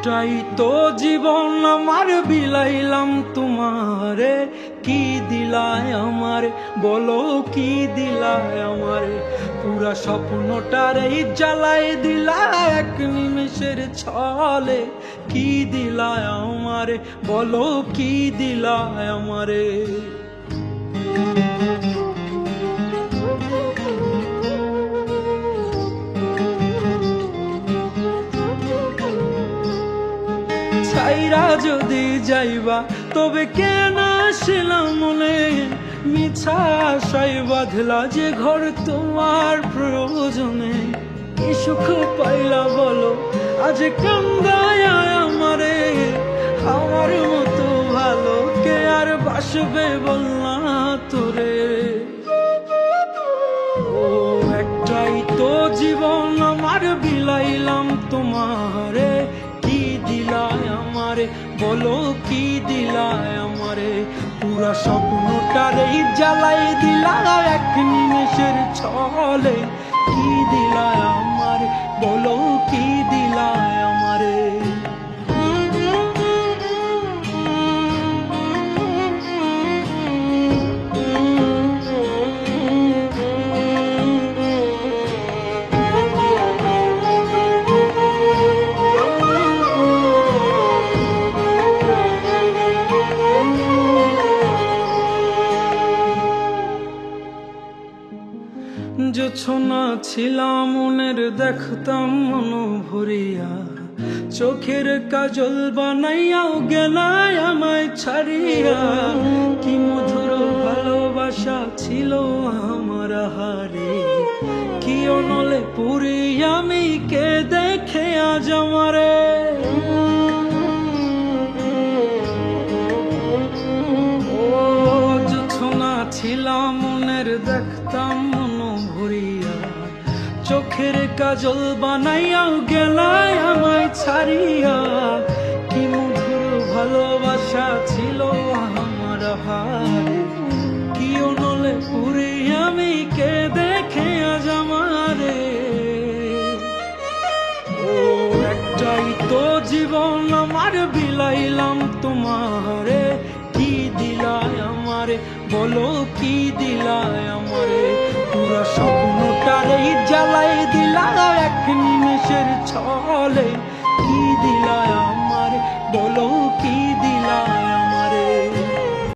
একটাই তো জীবন আমার, বিলাইলাম তোমারে। কি দিলায় আমার? বলো কি দিলায় আমার? পুরা স্বপ্নটারে জ্বালাই দিলা এক নিমেষের ছলে। কি দিলায় আমারে? বলো কি দিলায় আমারে? ছাইরা যদি যাইবা, তবে কেন আসলাম মিছা আশাই বাঁধলা যে ঘর তোমার প্রয়োজনে। কি সুখ পাইলা বলো, আজ কান্দায় আমারে। আমার মতো ভালো কে আর বাসবে বললা তোরে। ও, একটাই তো জীবন, আমার বিলাইলাম তোমারে। আমারে বলো কি দিলায় আমারে? পুরা স্বপ্নটারে জ্বালাই দিলা এক নিমেষের ছলে। কি দিলায় আমারে? বলো জোছনা ছিলাম মনের দেখতাম মন ভরিয়া চোখের কাজল বানাইয়াও গেলায় আমায় ছাড়িয়া। কি মধুর ভালোবাসা ছিল আমার হারে কি অনলে পুরি আমি কে দেখে আজ আমারে ভরিয়া, চোখের কাজল বানাইয়াও গেলায় আমায় ছাড়িয়া। কি মধুর ভালোবাসা ছিল আমার হারে কি অনলে পুরি আমি কে দেখে আজ আমারে। ও, একটাই তো জীবন আমার বিলাইলাম তোমারে। কি দিলায় আমারে? বলো, কি দিলায় আমারে? পুরা স্বপ্নটারে জ্বালাই দিলা এক নিমেষের ছলে।